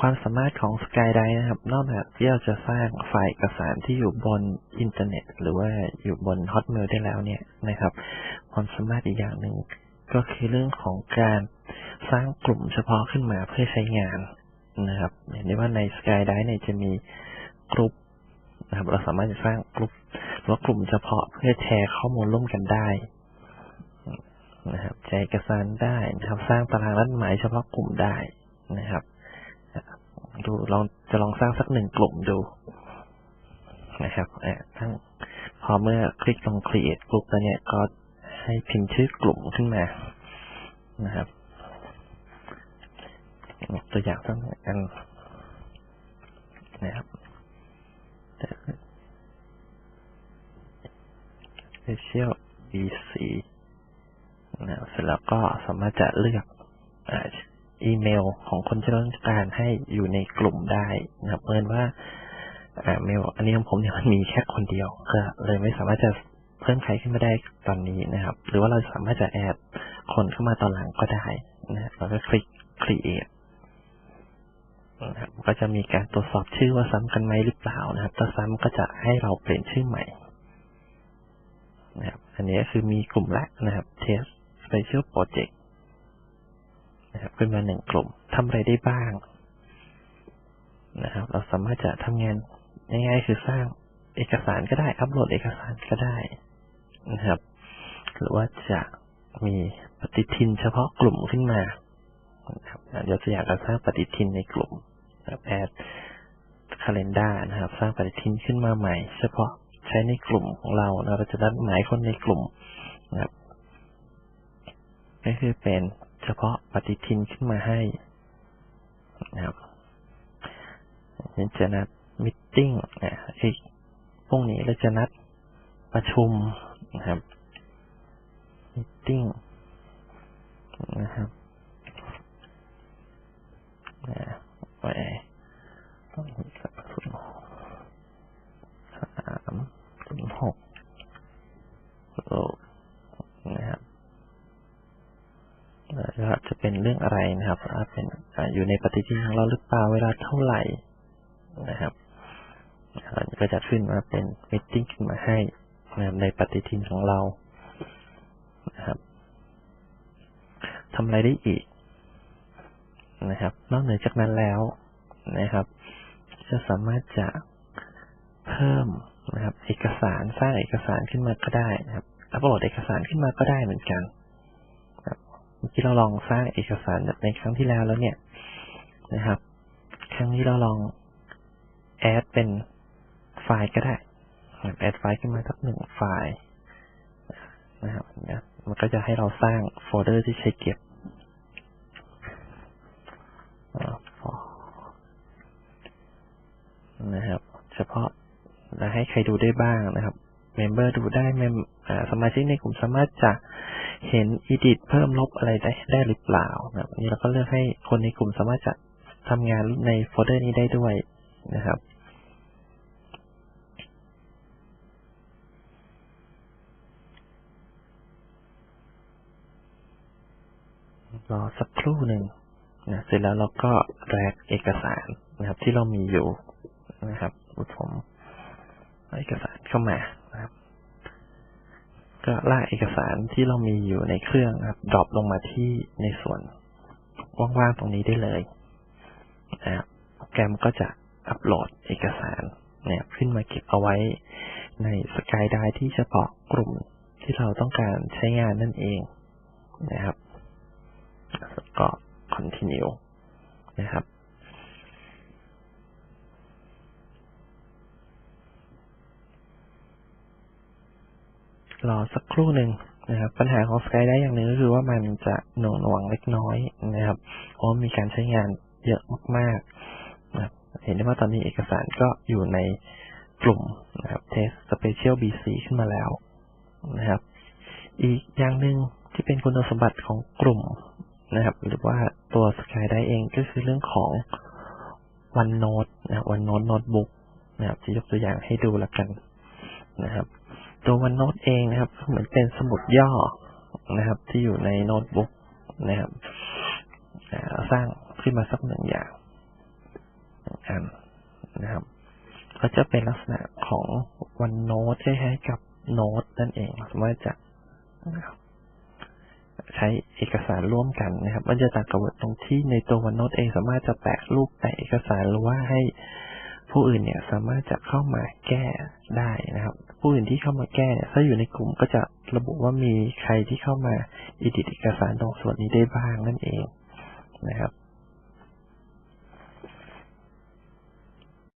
ความสามารถของ Skydive นะครับ นอกจากที่เราจะสร้างไฟล์เอกสารที่อยู่บนอินเทอร์เน็ต หรือว่าอยู่บน Hotmail ได้แล้วเนี่ยนะครับ ความสามารถอีกอย่างหนึ่งก็คือเรื่องของการสร้างกลุ่มเฉพาะขึ้นมาเพื่อใช้งานนะครับเห็นได้ว่าใน Skydive เนี่ยจะมีกลุ่มนะครับ เราสามารถจะสร้างกลุ่มหรือว่ากลุ่มเฉพาะเพื่อแชร์ข้อมูลร่วมกันได้นะครับแชร์เอกสารได้นะครับ สร้างตารางนัดหมายเฉพาะกลุ่มได้ นะครับดูลองจะลองสร้างสักหนึ่งกลุ่มดูนะครับทั้งพอเมื่อคลิกตรง create group แล้วเนี่ยก็ให้พิมพ์ชื่อกลุ่มขึ้นมานะครับ ตัวอย่างสักอันนะครับ special bc นะเสร็จแล้วก็สามารถจะเลือก อีเมลของคนที่ต้องการให้อยู่ในกลุ่มได้นะครับเมื่อว่าเมลอันนี้ของผมเนี่ยมันมีแค่คนเดียวก็เลยไม่สามารถจะเพิ่มใครขึ้นมาได้ตอนนี้นะครับ หรือว่าเราสามารถจะแอดคนเข้ามาตอนหลังก็ได้นะเราก็คลิก create นะครับก็จะมีการตรวจสอบชื่อว่าซ้ำกันไหมหรือเปล่านะครับ ถ้าซ้ำก็จะให้เราเปลี่ยนชื่อใหม่นะครับ อันนี้ก็คือมีกลุ่มละนะครับ test special project นะครับขึ้นมาหนึ่งกลุ่มทำอะไรได้บ้างนะครับ เราสามารถจะทำงานง่ายๆคือสร้างเอกสารก็ได้ อัปโหลดเอกสารก็ได้นะครับ หรือว่าจะมีปฏิทินเฉพาะกลุ่มขึ้นมานะครับยกตัวอย่างการสร้างปฏิทินในกลุ่มแอดคาล endar นะครับ สร้างปฏิทินขึ้นมาใหม่ เฉพาะใช้ในกลุ่มของเราเราจะนัดหมายคนในกลุ่มนะครับก็คือเป็น เฉพาะปฏิทินขึ้นมาให้นะครับนี่จะนัดมิทติ้งอะอีกพรุ่งนี้เราจะนัดประชุมนะครับมิทติ้งนะครับไปต้องมีสักศูนย์สามศูนย์หกโลนะครับ แล้วจะเป็นเรื่องอะไรนะครับเป็นอยู่ในปฏิทินของเราหรือเปล่าเวลาเท่าไหร่นะครับก็จะขึ้นมาเป็นมิ팅ขึ้นมาให้ในปฏิทินของเรานะครับทำอะไรได้อีกนะครับ นอกเหนือจากนั้นแล้วนะครับ จะสามารถจะเพิ่มนะครับ เอกสารสร้างเอกสารขึ้นมาก็ได้นะครับอัปโหลดเอกสารขึ้นมาก็ได้เหมือนกัน เมื่อกี้เราลองสร้างเอกสารในครั้งที่แล้วแล้วเนี่ยนะครับ ครั้งนี้เราลองแอดเป็นไฟล์ก็ได้แอดไฟล์ขึ้นมาสักหนึ่งไฟล์นะครับมันก็จะให้เราสร้างโฟลเดอร์ที่ใช้เก็บนะครับ เฉพาะและให้ใครดูได้บ้างนะครับ เมมเบอร์ดูได้เมมสมาชิกในกลุ่มสามารถจะ เห็นอีดิทเพิ่มลบอะไรได้ได้หรือเปล่านะครับนี้เราก็เลือกให้คนในกลุ่มสามารถจะทำงานในโฟลเดอร์นี้ได้ด้วยนะครับรอสักครู่หนึ่งนะเสร็จแล้วเราก็แรกเอกสารนะครับ ที่เรามีอยู่นะครับผมเอกสารเข้ามา ก็ลากเอกสารที่เรามีอยู่ในเครื่องครับดรอปลงมาที่ในส่วนว่างๆตรงนี้ได้เลยนะครับโปรแกรมก็จะอัปโหลดเอกสารเนี่ยขึ้นมาเก็บเอาไว้ในสกายไดที่เฉพาะกลุ่มที่เราต้องการใช้งานนั่นเองนะครับก็ continue นะครับ รอสักครู่หนึ่งนะครับ ปัญหาของ Sky ได้อย่างหนึ่งก็คือว่ามันจะหน่วงหน่วงเล็กน้อยนะครับเพราะมีการใช้งานเยอะมากๆนะเห็นได้ว่าตอนนี้เอกสารก็อยู่ในกลุ่มนะครับ Test Special BC ขึ้นมาแล้วนะครับ อีกอย่างหนึ่งที่เป็นคุณสมบัติของกลุ่มนะครับ หรือว่าตัว Sky ได้เองก็คือเรื่องของ OneNote นะ OneNote Notebook นะครับจะยกตัวอย่างให้ดูละกันนะครับ ตัว OneNote เองนะครับ เหมือนเป็นสมุดย่อนะครับ ที่อยู่ในโน้ตบุ๊กนะครับสร้างขึ้นมาสักหนึ่งอย่างหนึ่งอันนะครับ ก็จะเป็นลักษณะของวันโน้ตคล้ายๆกับโน้ตนั่นเองสามารถจะนะครับใช้เอกสารร่วมกันนะครับ มันจะต่างกับตรงที่ในตัววันโน้ตเองสามารถจะแปะรูปแปะเอกสารหรือว่าให้ ผู้อื่นเนี่ยสามารถจะเข้ามาแก้ได้นะครับ ผู้อื่นที่เข้ามาแก้เนี่ยถ้าอยู่ในกลุ่มก็จะระบุว่ามีใครที่เข้ามาอิดิตเอกสารตรงส่วนนี้ได้บ้างนั่นเองนะครับ